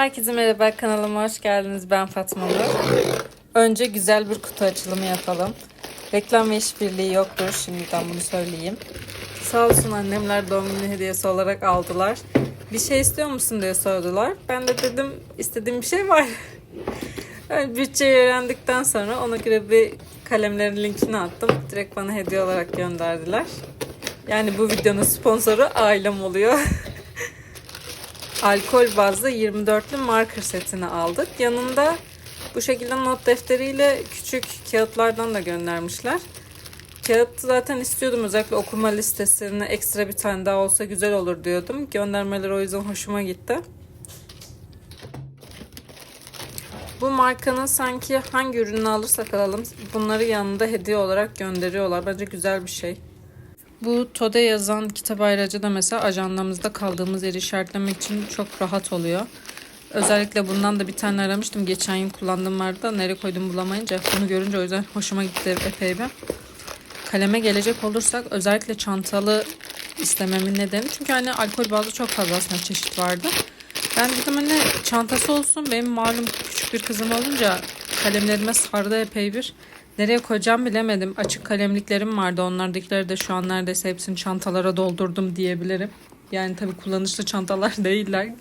Herkese merhaba kanalıma hoş geldiniz. Ben Fatma Nur. Önce güzel bir kutu açılımı yapalım. Reklam ve işbirliği yoktur. Şimdiden bunu söyleyeyim. Sağ olsun annemler doğum günü hediyesi olarak aldılar. Bir şey istiyor musun diye sordular. Ben de dedim istediğim bir şey var. Yani bütçeyi öğrendikten sonra ona göre bir kalemlerin linkini attım. Direkt bana hediye olarak gönderdiler. Yani bu videonun sponsoru ailem oluyor. alkol bazlı 24'lü marker setini aldık. Yanında bu şekilde not defteriyle küçük kağıtlardan da göndermişler. Kağıt zaten istiyordum özellikle okuma listesine ekstra bir tane daha olsa güzel olur diyordum. Göndermeler o yüzden hoşuma gitti. Bu markanın sanki hangi ürünü alırsak alalım bunları yanında hediye olarak gönderiyorlar. Bence güzel bir şey. Bu TODE yazan kitap ayracı da mesela ajandamızda kaldığımız yeri işaretlemek için çok rahat oluyor. Özellikle bundan da bir tane aramıştım. Geçen yıl kullandığım vardı da nereye koydum bulamayınca bunu görünce o yüzden hoşuma gitti epey bir. Kaleme gelecek olursak özellikle çantalı istememin nedeni çünkü hani alkol bazlı çok fazla aslında çeşit vardı. Ben dedim hani çantası olsun benim malum küçük bir kızım olunca kalemlerime sardı epey bir. Nereye koyacağım bilemedim. Açık kalemliklerim vardı. Onlardakileri de şu an neredeyse hepsini çantalara doldurdum diyebilirim. Yani tabii kullanışlı çantalar değiller.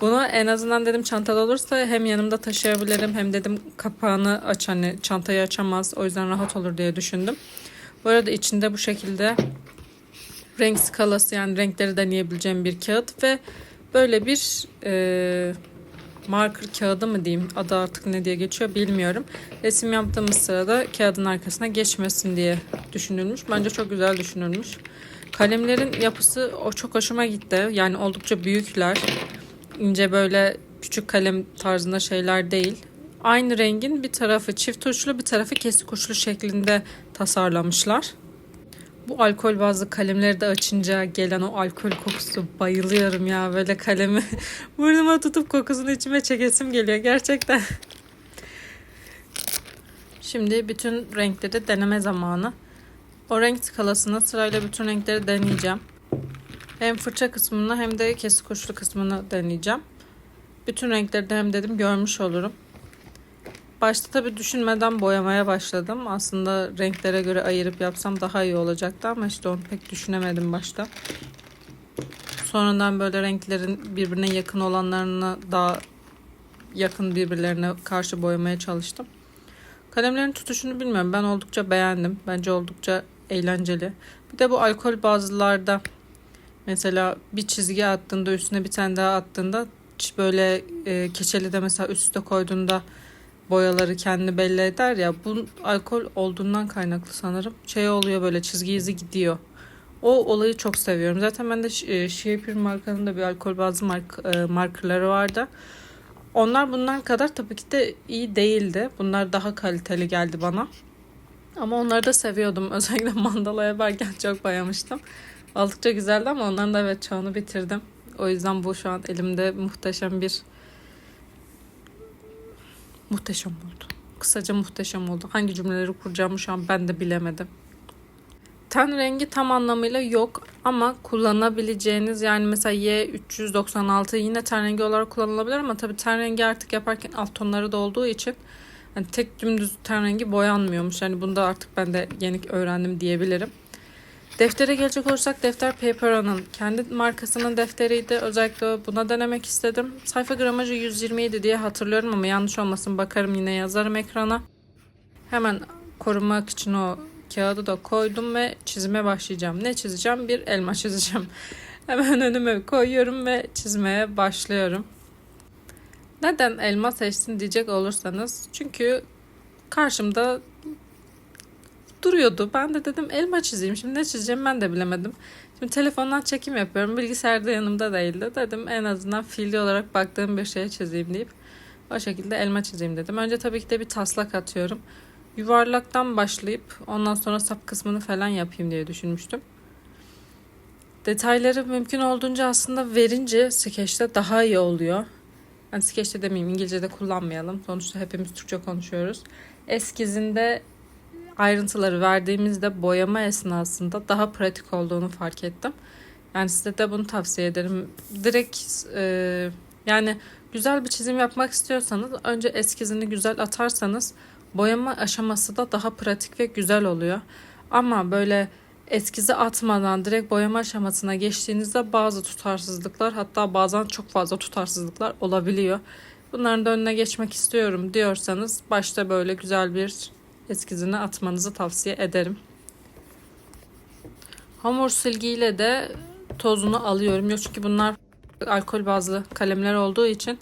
Bunu en azından dedim çantada olursa hem yanımda taşıyabilirim hem dedim kapağını aç hani çantayı açamaz. O yüzden rahat olur diye düşündüm. Bu arada içinde bu şekilde renk skalası yani renkleri deneyebileceğim bir kağıt ve böyle bir e, marker kağıdı mı diyeyim adı artık ne diye geçiyor bilmiyorum. Resim yaptığımız sırada kağıdın arkasına geçmesin diye düşünülmüş. Bence çok güzel düşünülmüş. Kalemlerin yapısı o çok hoşuma gitti. Yani oldukça büyükler. İnce böyle küçük kalem tarzında şeyler değil. Aynı rengin bir tarafı çift uçlu bir tarafı kesik uçlu şeklinde tasarlamışlar. Bu alkol bazlı kalemleri de açınca gelen o alkol kokusu bayılıyorum ya böyle kalemi burnuma tutup kokusunu içime çekesim geliyor gerçekten. Şimdi bütün renkleri deneme zamanı. O renk skalasına sırayla bütün renkleri deneyeceğim. Hem fırça kısmını hem de kesik uçlu kısmını deneyeceğim. Bütün renkleri de hem dedim görmüş olurum. Başta tabii düşünmeden boyamaya başladım. Aslında renklere göre ayırıp yapsam daha iyi olacaktı ama işte onu pek düşünemedim başta. Sonradan böyle renklerin birbirine yakın olanlarını daha yakın birbirlerine karşı boyamaya çalıştım. Kalemlerin tutuşunu bilmiyorum. Ben oldukça beğendim. Bence oldukça eğlenceli. Bir de bu alkol bazılarda mesela bir çizgi attığında üstüne bir tane daha attığında böyle e, keçeli de mesela üstte koyduğunda boyaları kendini belli eder ya. Bu alkol olduğundan kaynaklı sanırım. Şey oluyor böyle çizgi izi gidiyor. O olayı çok seviyorum. Zaten ben de e, Shaper markanın da bir alkol bazı mark, e, markaları vardı. Onlar bundan kadar tabii ki de iyi değildi. Bunlar daha kaliteli geldi bana. Ama onları da seviyordum. Özellikle mandala yaparken çok bayamıştım. Oldukça güzeldi ama onların da evet çoğunu bitirdim. O yüzden bu şu an elimde muhteşem bir muhteşem oldu. Kısaca muhteşem oldu. Hangi cümleleri kuracağımı şu an ben de bilemedim. Ten rengi tam anlamıyla yok ama kullanabileceğiniz yani mesela Y396 yine ten rengi olarak kullanılabilir ama tabii ten rengi artık yaparken alt tonları da olduğu için yani tek dümdüz ten rengi boyanmıyormuş. Yani bunu da artık ben de yeni öğrendim diyebilirim. Deftere gelecek olursak defter Papera'nın kendi markasının defteriydi. Özellikle buna denemek istedim. Sayfa gramajı 127 diye hatırlıyorum ama yanlış olmasın bakarım yine yazarım ekrana. Hemen korumak için o kağıdı da koydum ve çizime başlayacağım. Ne çizeceğim? Bir elma çizeceğim. Hemen önüme koyuyorum ve çizmeye başlıyorum. Neden elma seçtin diyecek olursanız çünkü karşımda duruyordu. Ben de dedim elma çizeyim. Şimdi ne çizeceğim ben de bilemedim. Şimdi telefondan çekim yapıyorum. Bilgisayarda yanımda değildi. Dedim en azından fiili olarak baktığım bir şeye çizeyim deyip o şekilde elma çizeyim dedim. Önce tabii ki de bir taslak atıyorum. Yuvarlaktan başlayıp ondan sonra sap kısmını falan yapayım diye düşünmüştüm. Detayları mümkün olduğunca aslında verince skeçte daha iyi oluyor. Yani skeçte demeyeyim İngilizce'de kullanmayalım. Sonuçta hepimiz Türkçe konuşuyoruz. Eskizinde ayrıntıları verdiğimizde boyama esnasında daha pratik olduğunu fark ettim. Yani size de bunu tavsiye ederim. Direkt e, yani Güzel bir çizim yapmak istiyorsanız önce eskizini güzel atarsanız boyama aşaması da daha pratik ve güzel oluyor. Ama böyle eskizi atmadan direkt boyama aşamasına geçtiğinizde bazı tutarsızlıklar hatta bazen çok fazla tutarsızlıklar olabiliyor. Bunların da önüne geçmek istiyorum diyorsanız başta böyle güzel bir eskizini atmanızı tavsiye ederim. Hamur silgiyle de tozunu alıyorum. Yok çünkü bunlar alkol bazlı kalemler olduğu için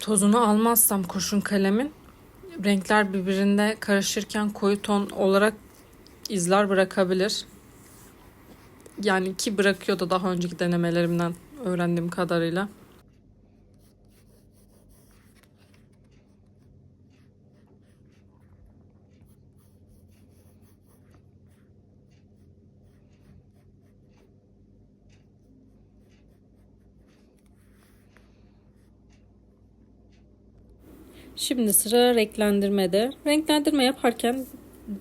tozunu almazsam kurşun kalemin renkler birbirinde karışırken koyu ton olarak izler bırakabilir. Yani ki bırakıyor da daha önceki denemelerimden öğrendiğim kadarıyla. Şimdi sıra renklendirmede. Renklendirme yaparken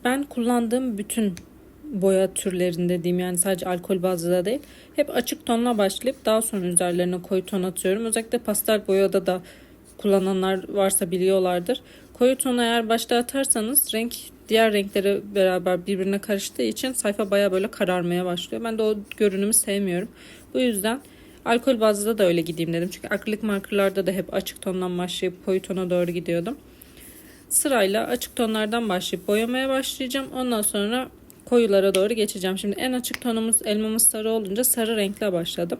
ben kullandığım bütün boya türlerinde diyeyim yani sadece alkol bazlı da değil. Hep açık tonla başlayıp daha sonra üzerlerine koyu ton atıyorum. Özellikle pastel boyada da kullananlar varsa biliyorlardır. Koyu tonu eğer başta atarsanız renk diğer renklere beraber birbirine karıştığı için sayfa baya böyle kararmaya başlıyor. Ben de o görünümü sevmiyorum. Bu yüzden alkol bazlı da öyle gideyim dedim. Çünkü akrilik markerlarda da hep açık tondan başlayıp koyu tona doğru gidiyordum. Sırayla açık tonlardan başlayıp boyamaya başlayacağım. Ondan sonra koyulara doğru geçeceğim. Şimdi en açık tonumuz elmamız sarı olunca sarı renkle başladım.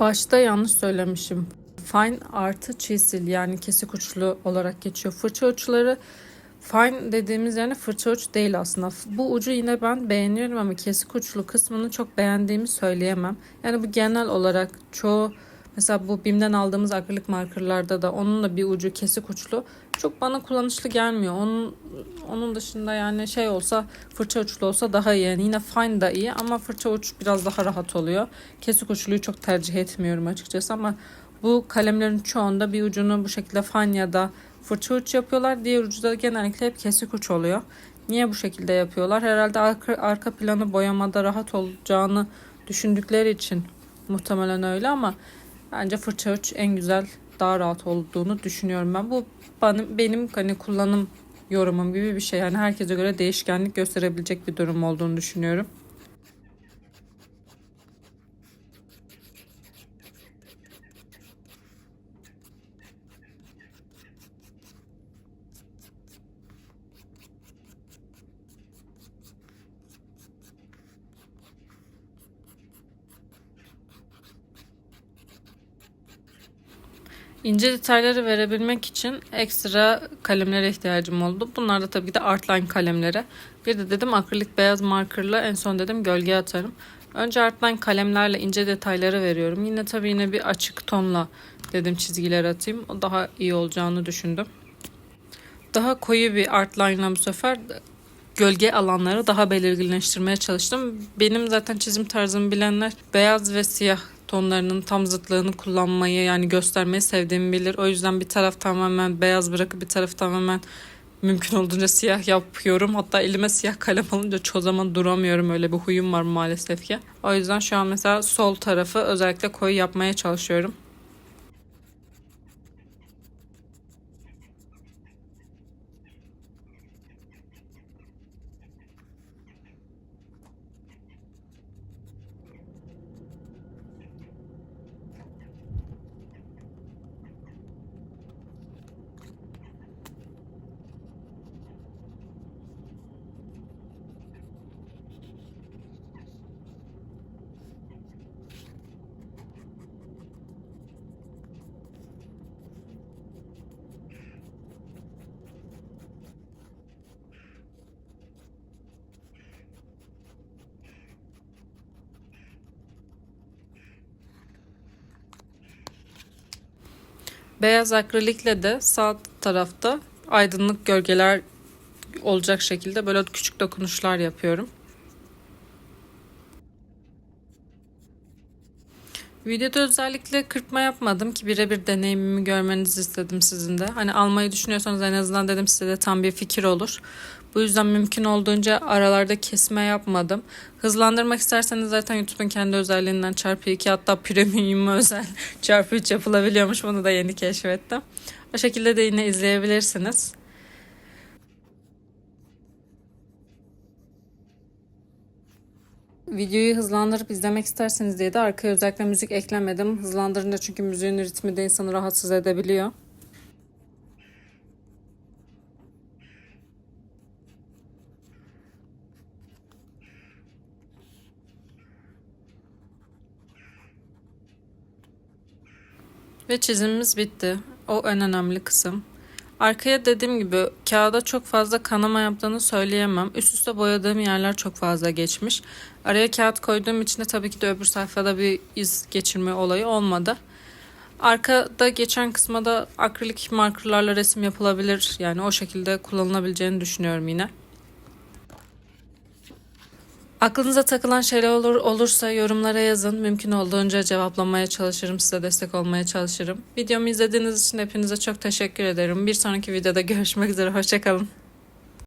Başta yanlış söylemişim. Fine artı çizil yani kesik uçlu olarak geçiyor. Fırça uçları fine dediğimiz yani fırça uç değil aslında. Bu ucu yine ben beğeniyorum ama kesik uçlu kısmını çok beğendiğimi söyleyemem. Yani bu genel olarak çoğu mesela bu BİM'den aldığımız akrilik markerlarda da onun da bir ucu kesik uçlu. Çok bana kullanışlı gelmiyor. Onun onun dışında yani şey olsa fırça uçlu olsa daha iyi. Yani yine fine da iyi ama fırça uç biraz daha rahat oluyor. Kesik uçluyu çok tercih etmiyorum açıkçası ama bu kalemlerin çoğunda bir ucunu bu şekilde fine ya da fırça uç yapıyorlar. Diğer ucu da genellikle hep kesik uç oluyor. Niye bu şekilde yapıyorlar? Herhalde arka, arka planı boyamada rahat olacağını düşündükleri için muhtemelen öyle ama bence fırça uç en güzel daha rahat olduğunu düşünüyorum ben. Bu benim, benim hani kullanım yorumum gibi bir şey. Yani herkese göre değişkenlik gösterebilecek bir durum olduğunu düşünüyorum. İnce detayları verebilmek için ekstra kalemlere ihtiyacım oldu. Bunlar da tabii ki de Artline kalemleri. Bir de dedim akrilik beyaz markerla en son dedim gölge atarım. Önce Artline kalemlerle ince detayları veriyorum. Yine tabii yine bir açık tonla dedim çizgiler atayım. O daha iyi olacağını düşündüm. Daha koyu bir Artline'la bu sefer gölge alanları daha belirginleştirmeye çalıştım. Benim zaten çizim tarzımı bilenler beyaz ve siyah tonlarının tam zıtlığını kullanmayı yani göstermeyi sevdiğimi bilir. O yüzden bir taraf tamamen beyaz bırakıp bir taraf tamamen mümkün olduğunca siyah yapıyorum. Hatta elime siyah kalem alınca çoğu zaman duramıyorum. Öyle bir huyum var maalesef ki. O yüzden şu an mesela sol tarafı özellikle koyu yapmaya çalışıyorum. Beyaz akrilikle de sağ tarafta aydınlık gölgeler olacak şekilde böyle küçük dokunuşlar yapıyorum. Videoda özellikle kırpma yapmadım ki birebir deneyimimi görmenizi istedim sizin de. Hani almayı düşünüyorsanız en azından dedim size de tam bir fikir olur. Bu yüzden mümkün olduğunca aralarda kesme yapmadım. Hızlandırmak isterseniz zaten YouTube'un kendi özelliğinden çarpı 2 hatta premium özel çarpı 3 yapılabiliyormuş. Bunu da yeni keşfettim. O şekilde de yine izleyebilirsiniz. Videoyu hızlandırıp izlemek isterseniz diye de arkaya özellikle müzik eklemedim. Hızlandırınca çünkü müziğin ritmi de insanı rahatsız edebiliyor. Ve çizimimiz bitti. O en önemli kısım. Arkaya dediğim gibi kağıda çok fazla kanama yaptığını söyleyemem. Üst üste boyadığım yerler çok fazla geçmiş. Araya kağıt koyduğum için de tabii ki de öbür sayfada bir iz geçirme olayı olmadı. Arkada geçen kısma da akrilik markerlarla resim yapılabilir. Yani o şekilde kullanılabileceğini düşünüyorum yine. Aklınıza takılan şeyler olur, olursa yorumlara yazın. Mümkün olduğunca cevaplamaya çalışırım. Size destek olmaya çalışırım. Videomu izlediğiniz için hepinize çok teşekkür ederim. Bir sonraki videoda görüşmek üzere. Hoşçakalın.